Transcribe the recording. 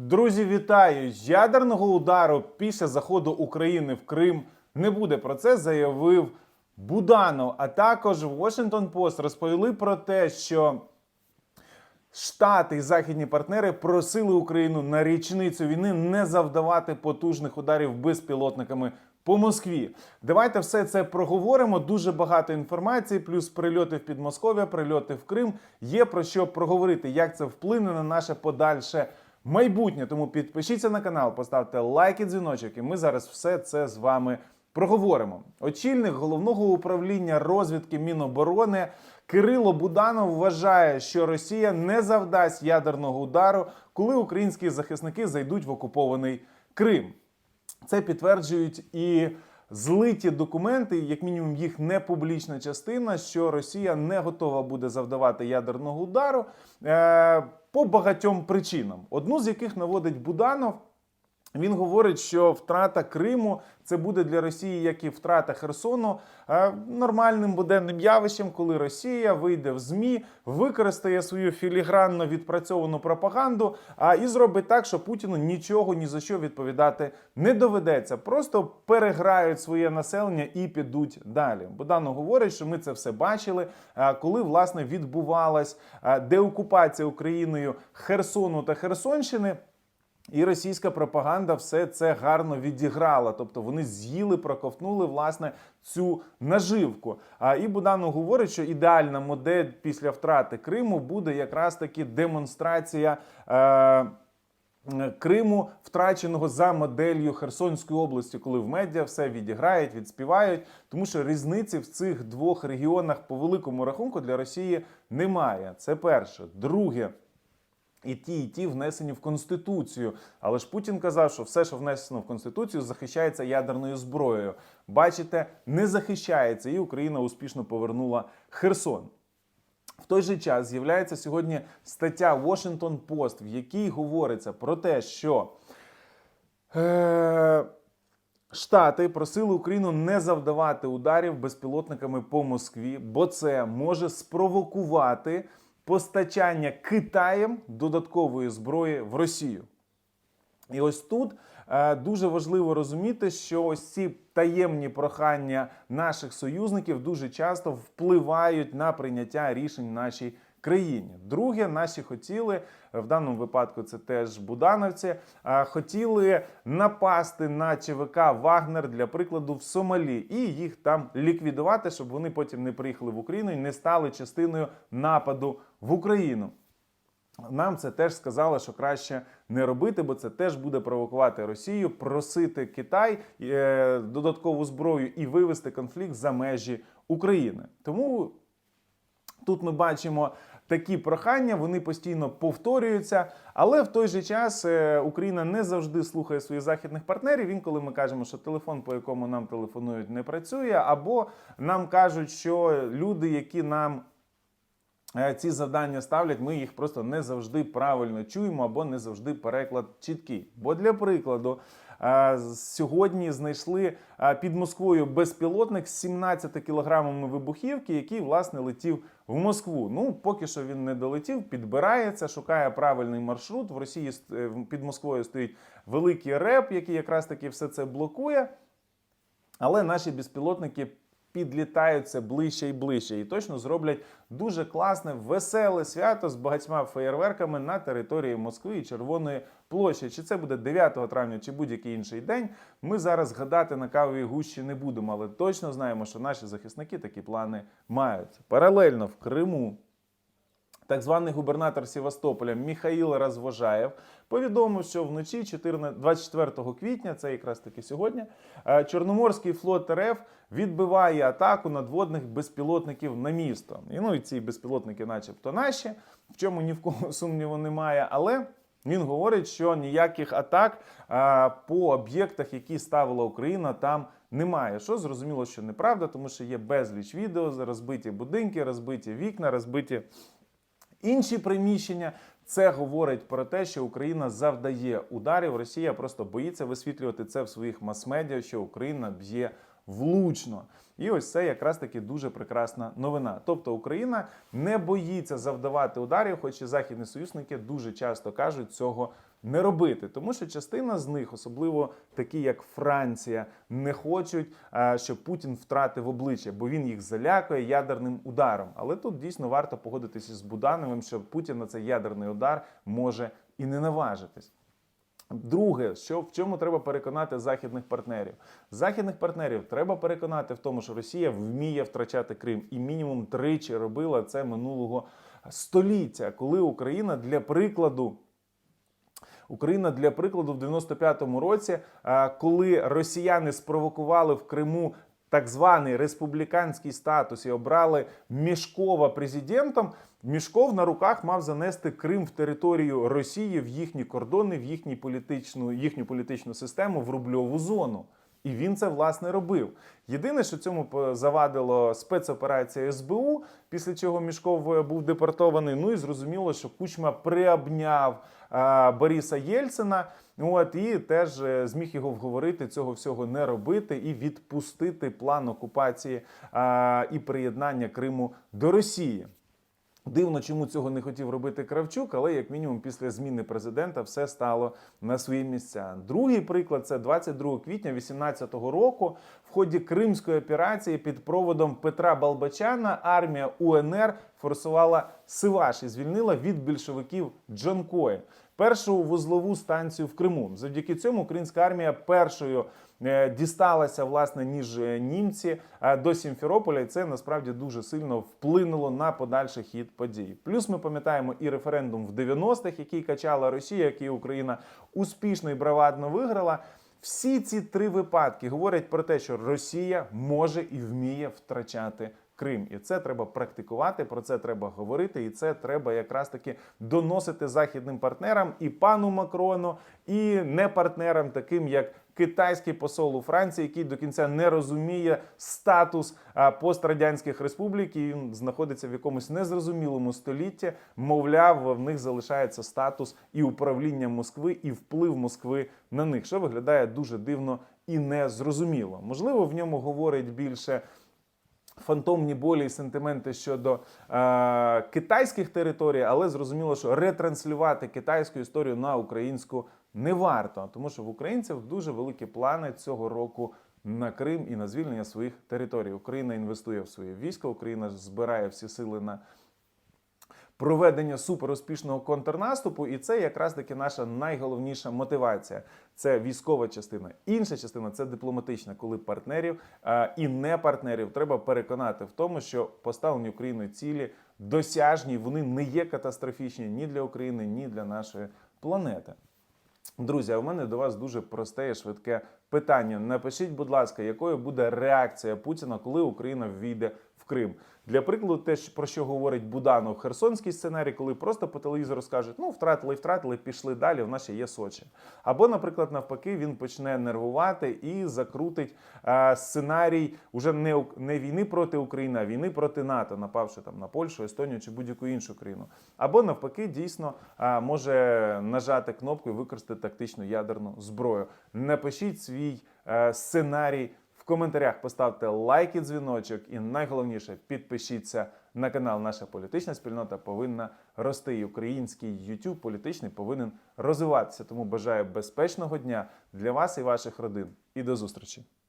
Друзі, вітаю! Ядерного удару після заходу України в Крим не буде. Про це заявив Буданов. А також Washington Post розповіли про те, що Штати і західні партнери просили Україну на річницю війни не завдавати потужних ударів безпілотниками по Москві. Давайте все це проговоримо. Дуже багато інформації, плюс прильоти в Підмосков'я, прильоти в Крим. Є про що проговорити, як це вплине на наше подальше майбутнє. Тому підпишіться на канал, поставте лайк і дзвіночок, і ми зараз все це з вами проговоримо. Очільник головного управління розвідки Міноборони Кирило Буданов вважає, що Росія не завдасть ядерного удару, коли українські захисники зайдуть в окупований Крим. Це підтверджують і злиті документи, як мінімум їх не публічна частина, що Росія не готова буде завдавати ядерного удару е, по багатьом причинам. Одну з яких наводить Буданов. Він говорить, що втрата Криму це буде для Росії, як і втрата Херсону, е, нормальним буденним явищем, коли Росія вийде в ЗМІ, використає свою філігранно відпрацьовану пропаганду, а і зробить так, що Путіну нічого ні за що відповідати не доведеться. Просто переграють своє населення і підуть далі. Богдано говорить, що ми це все бачили, е, коли власне відбувалась е, деокупація Україною Херсону та Херсонщини. І російська пропаганда все це гарно відіграла. Тобто вони з'їли, проковтнули власне цю наживку. А і Буданов говорить, що ідеальна модель після втрати Криму буде якраз таки демонстрація. Е- Криму, втраченого за моделлю Херсонської області, коли в медіа все відіграють, відспівають, тому що різниці в цих двох регіонах по великому рахунку для Росії немає. Це перше. Друге. І ті, і ті внесені в конституцію. Але ж Путін казав, що все, що внесено в конституцію, захищається ядерною зброєю. Бачите, не захищається, і Україна успішно повернула Херсон. В той же час з'являється сьогодні стаття Washington Post, в якій говориться про те, що е, Штати просили Україну не завдавати ударів безпілотниками по Москві, бо це може спровокувати постачання Китаєм додаткової зброї в Росію. І ось тут е, дуже важливо розуміти, що ось ці таємні прохання наших союзників дуже часто впливають на прийняття рішень нашій країні. Друге, наші хотіли в даному випадку це теж будановці, хотіли напасти на ЧВК Вагнер для прикладу в Сомалі і їх там ліквідувати, щоб вони потім не приїхали в Україну і не стали частиною нападу в Україну. Нам це теж сказали, що краще не робити, бо це теж буде провокувати Росію, просити Китай е, додаткову зброю і вивести конфлікт за межі України. Тому тут ми бачимо такі прохання, вони постійно повторюються. Але в той же час е, Україна не завжди слухає своїх західних партнерів. Інколи ми кажемо, що телефон, по якому нам телефонують, не працює, або нам кажуть, що люди, які нам Е, ці завдання ставлять, ми їх просто не завжди правильно чуємо або не завжди переклад чіткий. Бо для прикладу. Сьогодні знайшли під Москвою безпілотник з 17 кілограмами вибухівки, який власне летів в Москву. Ну поки що він не долетів, підбирається, шукає правильний маршрут. В Росії е, під Москвою стоїть великий реп, який якраз таки все це блокує. Але наші безпілотники підлітаються ближче і ближче, і точно зроблять дуже класне, веселе свято з багатьма феєрверками на території Москви і Червоної площі. Чи це буде 9 травня, чи будь-який інший день. Ми зараз гадати на кавовій гущі не будемо, але точно знаємо, що наші захисники такі плани мають. Паралельно в Криму. Так званий губернатор Севастополя Міхаїл Розвожаєв повідомив, що вночі 14 24 квітня, це якраз таки сьогодні, е, Чорноморський флот РФ відбиває атаку надводних безпілотників на місто. І ну і ці безпілотники, начебто, наші, в чому ні в кого сумніву немає, але. Він говорить, що ніяких атак а, по об'єктах, які ставила Україна, там немає. Що зрозуміло, що неправда, тому що є безліч відео, розбиті будинки, розбиті вікна, розбиті інші приміщення. Це говорить про те, що Україна завдає ударів. Росія просто боїться висвітлювати це в своїх мас-медіа, що Україна б'є влучно. І ось це якраз таки дуже прекрасна новина. Тобто Україна не боїться завдавати ударів, хоч і західні союзники дуже часто кажуть цього не робити, тому що частина з них, особливо такі як Франція, не хочуть, е, щоб Путін втратив обличчя, бо він їх залякує ядерним ударом. Але тут дійсно варто погодитися з Будановим, що Путін на цей ядерний удар може і не наважитись. Друге, що в чому треба переконати західних партнерів? Західних партнерів треба переконати в тому, що Росія вміє втрачати Крим, і мінімум тричі робила це минулого століття, коли Україна для прикладу. Україна для прикладу в 95-му році, коли росіяни спровокували в Криму так званий республіканський статус і обрали Мішкова президентом. Мішков на руках мав занести Крим в територію Росії в їхні кордони, в їхню політичну, їхню політичну систему в рубльову зону. І він це власне робив. Єдине, що цьому завадило спецоперація СБУ, після чого Мішков е, був депортований. Ну і зрозуміло, що Кучма приобняв а, Бориса Єльцина. От і теж е, зміг його вговорити цього всього не робити і відпустити план окупації а, і приєднання Криму до Росії. Дивно, чому цього не хотів робити Кравчук, але як мінімум після зміни президента все стало на свої місця. Другий приклад це 22 квітня 2018 року. В ході кримської операції під проводом Петра Балбачана армія УНР форсувала Сиваш і звільнила від більшовиків Джанкої. Першу вузлову станцію в Криму. Завдяки цьому українська армія першою е, дісталася власне ніж е, німці до Сімферополя, і це насправді дуже сильно вплинуло на подальший хід подій. Плюс ми пам'ятаємо і референдум в 90-х, який качала Росія, який Україна успішно і бравадно виграла. Всі ці три випадки говорять про те, що Росія може і вміє втрачати Крим, і це треба практикувати. Про це треба говорити, і це треба якраз таки доносити західним партнерам і пану Макрону, і не партнерам, таким як китайський посол у Франції, який до кінця не розуміє статус пострадянських республік. і Він знаходиться в якомусь незрозумілому столітті. Мовляв, в них залишається статус і управління Москви, і вплив Москви на них, що виглядає дуже дивно і незрозуміло. Можливо, в ньому говорить більше фантомні болі і сентименти щодо е, китайських територій, але зрозуміло, що ретранслювати китайську історію на українську не варто, тому що в українців дуже великі плани цього року. На Крим і на звільнення своїх територій Україна інвестує в своє військо, Україна збирає всі сили на проведення суперуспішного контрнаступу, і це якраз таки наша найголовніша мотивація. Це військова частина. Інша частина це дипломатична, коли партнерів е, і не партнерів треба переконати в тому, що поставлені Україною цілі досяжні, вони не є катастрофічні ні для України, ні для нашої планети. Друзі, а у мене до вас дуже просте і швидке питання. Напишіть, будь ласка, якою буде реакція Путіна, коли Україна ввійде в Крим? Для прикладу, те, про що говорить Буданов, херсонський сценарій, коли просто по телевізору скажуть, ну втратили, втратили, пішли далі. В нас ще є Сочі. Або, наприклад, навпаки, він почне нервувати і закрутить е, сценарій уже не, не війни проти України, а війни проти НАТО, напавши там на Польщу, Естонію чи будь-яку іншу країну. Або навпаки, дійсно е, може нажати кнопку і використати тактичну ядерну зброю. Напишіть свій е, сценарій коментарях, поставте лайк і дзвіночок, і найголовніше підпишіться на канал. Наша політична спільнота повинна рости. І український YouTube політичний повинен розвиватися. Тому бажаю безпечного дня для вас і ваших родин. І до зустрічі!